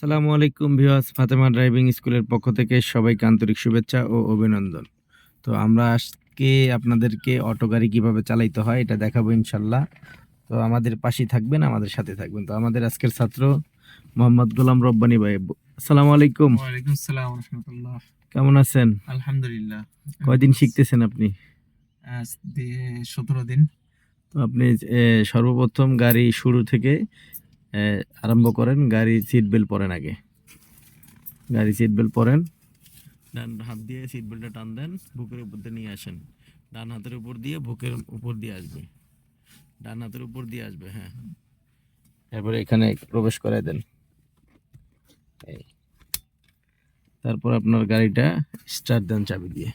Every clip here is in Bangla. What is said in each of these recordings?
সালামু আলাইকুম ভিওয়াস ফাতেমা ড্রাইভিং স্কুলের পক্ষ থেকে সবাইকে আন্তরিক শুভেচ্ছা ও অভিনন্দন। তো আমরা আজকে আপনাদেরকে অটো গাড়ি কীভাবে চালাইতে হয় এটা দেখাবো ইনশাল্লাহ। তো আমাদের পাশেই থাকবেন আমাদের সাথে থাকবেন। তো আমাদের আজকের ছাত্র মোহাম্মদ গোলাম রব্বানি ভাই। আসসালামু আলাইকুম। ওয়ালাইকুম রহমতুল্লাহ। কেমন আছেন? আলহামদুলিল্লাহ। কয়দিন শিখতেছেন আপনি? সতেরো দিন। তো আপনি সর্বপ্রথম গাড়ি শুরু থেকে আরম্ভ করেন গাড়ি সিট বেল্ট পরেন আগে। গাড়ি সিট বেল্ট পরেন। ডান হাত দিয়ে সিট বেল্টটা টান দেন বুকের উপর দিয়ে নিয়ে আসেন। ডান হাতের উপর দিয়ে বুকের উপর দিয়ে আসবে। ডান হাতের উপর দিয়ে আসবে হ্যাঁ। এরপরে এখানে প্রবেশ করাই দেন। এই। তারপর আপনার গাড়িটা স্টার্ট দেন চাবি দিয়ে।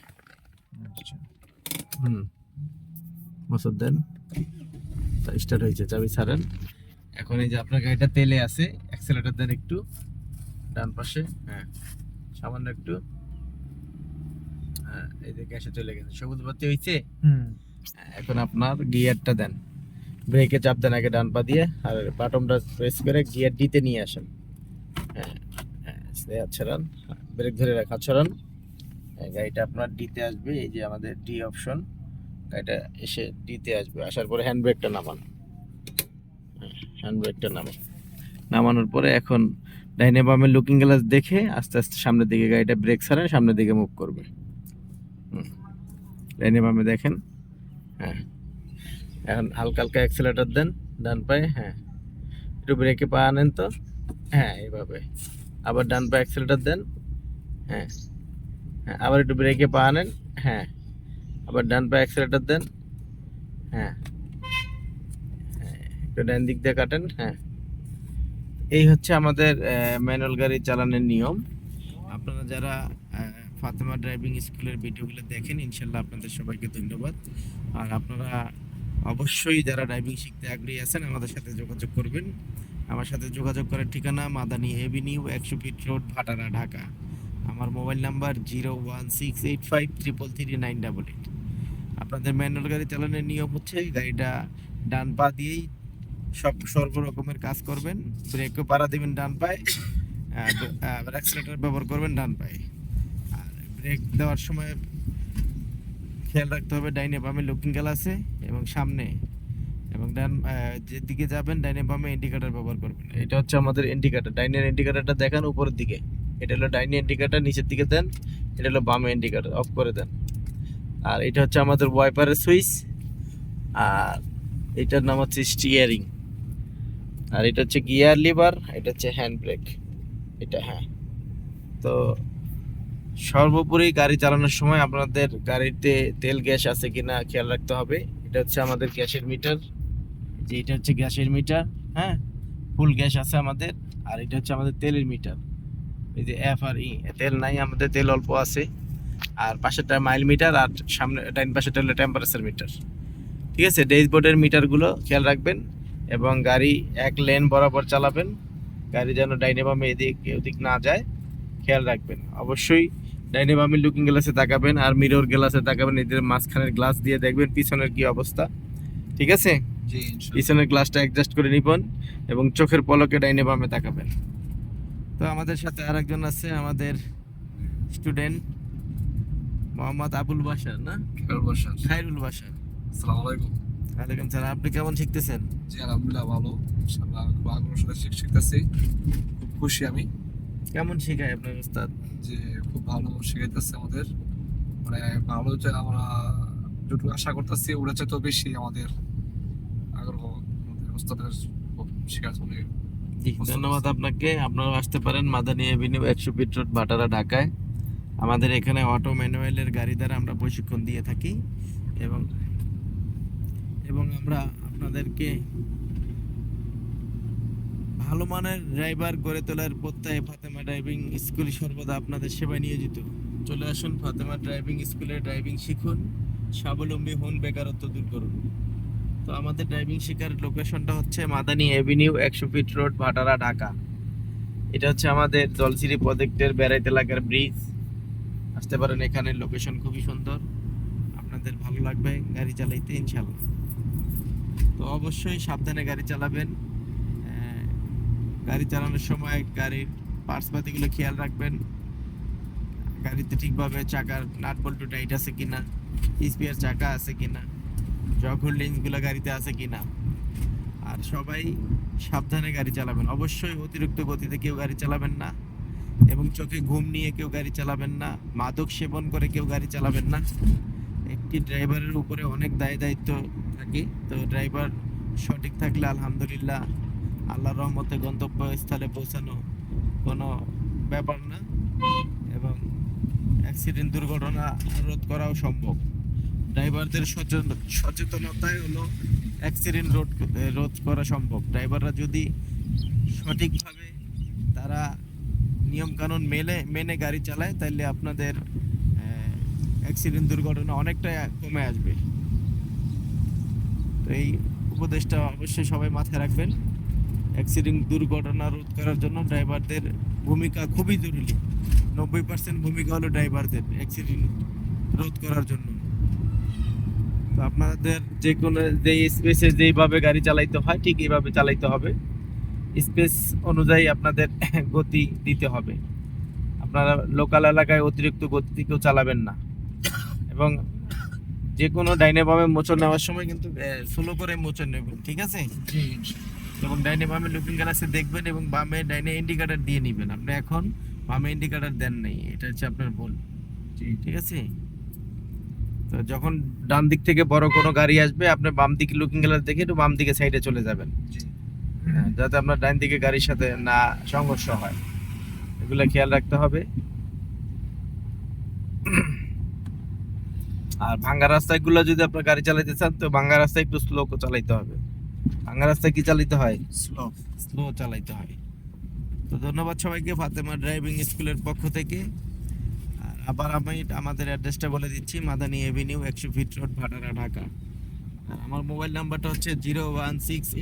হুম। বছর দেন। স্টার্ট হয়েছে চাবি ছাড়েন। এখন এই যে আপনার গাড়িটা তেলে আছে অ্যাক্সেলেটার দেন একটু ডান পাশে হ্যাঁ সামান্য একটু। হ্যাঁ এই যে গ্যাসে চলে গেছে। সবুজ বাতি হুম। এখন আপনার গিয়ারটা দেন। ব্রেকে চাপ দেন আগে ডান পা দিয়ে আর বাটনটা প্রেস করে গিয়ার ডিতে নিয়ে আসেন। হ্যাঁ হ্যাঁ স্নেহাত ব্রেক ধরে রাখা ছড়ান গাড়িটা আপনার ডিতে আসবে এই যে আমাদের ডি অপশন গাড়িটা এসে ডিতে আসবে আসার পরে হ্যান্ড ব্রেকটা নামান। হ্যান্ড ব্রেকটা নামান নামানোর পরে এখন ডাইনে বামে লুকিং গ্লাস দেখে আস্তে আস্তে সামনের দিকে গাড়িটা ব্রেক ছাড়েন সামনের দিকে মুভ করবে। ডাইনে বামে দেখেন। হ্যাঁ। এখন হালকা হালকা অ্যাক্সেলেটার দেন ডান পায়ে হ্যাঁ। একটু ব্রেকে পা আনেন তো। হ্যাঁ এইভাবে। আবার ডান পায়ে অ্যাক্সেলেটার দেন হ্যাঁ। হ্যাঁ আবার একটু ব্রেকে পা আনেন হ্যাঁ। আবার ডান পায়ে অ্যাক্সেলেটার দেন হ্যাঁ, একটু ডান দিক দিয়ে কাটেন হ্যাঁ। এই হচ্ছে আমাদের ম্যানুয়াল গাড়ি চালানোর নিয়ম। আপনারা যারা ফাতেমা ড্রাইভিং স্কুলের ভিডিওগুলো দেখেন, ইনশাল্লাহ আপনাদের সবাইকে ধন্যবাদ। আর আপনারা অবশ্যই যারা ড্রাইভিং শিখতে আগ্রহী আছেন, আমাদের সাথে যোগাযোগ করবেন। আমার সাথে যোগাযোগ করার ঠিকানা মাদানি এভিনিউ, একশো ফিট রোড, ভাটারা, ঢাকা। আমার mobile number zero one six eight five triple three nine double eight. আপনাদের ম্যানুয়াল গাড়ি চালানোর নিয়ম হচ্ছে, গাড়িটা ডান পা দিয়েই সব সর্ব রকমের কাজ করবেন ব্রেকও পাড়া দিবেন ডান পায়ে আবার অ্যাক্সিলেটার ব্যবহার করবেন ডান পায়ে। আর ব্রেক দেওয়ার সময় খেয়াল রাখতে হবে, ডাইনে বামে লুকিং গেল আছে এবং সামনে। এবং ডান যেদিকে যাবেন, ডাইনে বামে ইন্ডিকেটর ব্যবহার করবেন। এটা হচ্ছে আমাদের ইন্ডিকেটর ডাইনের ইন্ডিকেটরটা দেখান উপরের দিকে। এটা হলো ডাইনে ইন্ডিকেটর নিচের দিকে দেন। এটা হলো বামে ইন্ডিকেটর অফ করে দেন। আর এটা হচ্ছে আমাদের ওয়াইপারের সুইচ আর এটার নাম হচ্ছে স্টিয়ারিং আর এটা হচ্ছে গিয়ার লিভার, এটা হচ্ছে হ্যান্ড ব্রেক। এটা হ্যাঁ। তো সর্বোপরি গাড়ি চালানোর সময় আপনাদের গাড়িতে তেল গ্যাস আছে কিনা খেয়াল রাখতে হবে। এটা হচ্ছে আমাদের গ্যাসের মিটার। যে এটা হচ্ছে গ্যাসের মিটার হ্যাঁ? ফুল গ্যাস আছে আমাদের। আর এটা হচ্ছে আমাদের তেলের মিটার। এই যে এফ আর ই তেল নাই, আমাদের তেল অল্প আছে। আর পাশেরটা মাইল মিটার আর সামনে, ডাইন পাশেরটা হলো টেম্পারেচার মিটার ঠিক আছে, ড্যাশবোর্ডের মিটারগুলো খেয়াল রাখবেন। এবং গাড়ি এক লেন বরাবর চালাবেন। গাড়ি যেন ডাইনে বামে এদিক ওদিক না যায় খেয়াল রাখবেন। অবশ্যই ডাইনে বামে লুকিং গ্লাসে তাকাবেন আর মিরর গ্লাসে তাকাবেন এদের মাঝখানের গ্লাস দিয়ে দেখবেন পিছনের কি অবস্থা। ঠিক আছে? পিছনের গ্লাসটা অ্যাডজাস্ট করে নিবেন এবং চোখের পলকে ডাইনে বামে তাকাবেন। তো আমাদের সাথে আর একজন আছে আমাদের স্টুডেন্ট মোহাম্মদ আবুল বাসার না? বসান খাইরুল বাসার আসসালামু আলাইকুম। ওয়ালাইকুম সালাম আপনি কেমন শিখতেছেন? জি আলহামদুলিল্লাহ ভালো। ইনশাআল্লাহ খুব আগ্রহ সাথে শিখ শিখতেছি। খুব খুশি আমি। কেমন শেখায় আপনার উস্তাদ? যে খুব ভালো শিখাইতেছে আমাদের। মানে ভালো যে আমরা যেটুকু আশা করতেছি ওরা চেয়ে তো বেশি আমাদের আগ্রহ আমাদের ওস্তাদের খুব শেখার জন্য। ধন্যবাদ আপনাকে। আপনারাও আসতে পারেন মাদানী এভিনিউ একশো ফিট রোড ভাটারা ঢাকায়। আমাদের এখানে অটো ম্যানুয়ালের গাড়ি দ্বারা আমরা প্রশিক্ষণ দিয়ে থাকি এবং এবং আমরা আপনাদেরকে ভালো মানের ড্রাইভার গড়ে তোলার প্রত্যয়ে ফাতেমা ড্রাইভিং স্কুল সর্বদা আপনাদের সেবায় নিয়োজিত। চলে আসুন ফাতেমা ড্রাইভিং স্কুলে ড্রাইভিং শিখুন, স্বাবলম্বী হন, বেকারত্ব দূর করুন। তো আমাদের ড্রাইভিং শেখার লোকেশনটা হচ্ছে মাদানী এভিনিউ একশো ফিট রোড, ভাটারা, ঢাকা। এটা হচ্ছে আমাদের জলসিরি প্রজেক্টের বেড়াইতে এলাকার ব্রিজ। আসতে পারেন এখানে লোকেশন খুবই সুন্দর। আপনাদের ভালো লাগবে, গাড়ি চালাইতে ইনশাল্লাহ তো অবশ্যই সাবধানে গাড়ি চালাবেন। গাড়ি চালানোর সময় গাড়ির পার্সপাতিগুলো খেয়াল রাখবেন। গাড়িতে ঠিকভাবে চাকার নাট বল্টু টাইট আছে কিনা স্পেয়ার চাকা আছে কিনা জগ হোল্ডিংসগুলো গাড়িতে আছে কিনা। আর সবাই সাবধানে গাড়ি চালাবেন। অবশ্যই অতিরিক্ত গতিতে কেউ গাড়ি চালাবেন না এবং চোখে ঘুম নিয়ে কেউ গাড়ি চালাবেন না, মাদক সেবন করে কেউ গাড়ি চালাবেন না। একটি ড্রাইভারের উপরে অনেক দায় দায়িত্ব থাকে। তো ড্রাইভার সঠিক থাকলে আলহামদুলিল্লাহ আল্লাহর রহমতে গন্তব্যস্থলে পৌঁছানো কোনো ব্যাপার না এবং অ্যাক্সিডেন্ট দুর্ঘটনা রোধ করাও সম্ভব। ড্রাইভারদের সচেতন, সচেতনতাই হলো অ্যাক্সিডেন্ট রোধ রোধ করা সম্ভব। ড্রাইভাররা যদি সঠিকভাবে তারা নিয়মকানুন মেনে মেনে গাড়ি চালায় তাহলে আপনাদের অ্যাক্সিডেন্ট দুর্ঘটনা অনেকটা কমে আসবে। তো এই উপদেশটা অবশ্যই সবাই মাথায় রাখবেন। অ্যাক্সিডেন্ট দুর্ঘটনা রোধ করার জন্য ড্রাইভারদের ভূমিকা খুবই জরুরি। নব্বই পার্সেন্ট ভূমিকা হলো ড্রাইভারদের অ্যাক্সিডেন্ট রোধ করার জন্য। তো আপনাদের যে কোনো যেই স্পেসে যেইভাবে গাড়ি চালাইতে হয়, ঠিক এইভাবে চালাইতে হবে। স্পেস অনুযায়ী আপনাদের গতি দিতে হবে। আপনারা লোকাল এলাকায় অতিরিক্ত গতিতে কেউ চালাবেন না। এবং যে কোনো ডাইনে বামে মোচড় নেওয়ার সময় কিন্তু স্লো করে মোচড় নেবেন ঠিক আছে? এবং ডাইনে বামে লুকিং গ্লাসে দেখবেন এবং বামে ডাইনে ইন্ডিকেটার দিয়ে নেবেন। আপনি এখন বামে ইন্ডিকেটার দেন নাই এটা হচ্ছে আপনার ভুল জি। ঠিক আছে? তো যখন ডান দিক থেকে বড় কোনো গাড়ি আসবে আপনি বাম দিকে লুকিং গ্লাস দেখে একটু বাম দিকে সাইডে চলে যাবেন। হ্যাঁ, যাতে আপনার ডান দিকে গাড়ির সাথে না সংঘর্ষ হয়। এগুলো খেয়াল রাখতে হবে। আর ভাঙ্গা রাস্তাগুলো যদি আপনার গাড়ি চালাইতে চান তো ভাঙ্গা রাস্তায় একটু স্লো চালাইতে হবে। ভাঙ্গা রাস্তায় কি চালাইতে হয়? স্লো স্লো চালাইতে হয়। তো ধন্যবাদ সবাইকে ফাতেমা ড্রাইভিং স্কুলের পক্ষ থেকে। আর আবার আমি আমাদের অ্যাড্রেসটা বলে দিচ্ছি মাদানি এভিনিউ একশো ফিট রোড ভাটারা ঢাকা। আর আমার মোবাইল নাম্বারটা হচ্ছে জিরো ওয়ান সিক্স এইট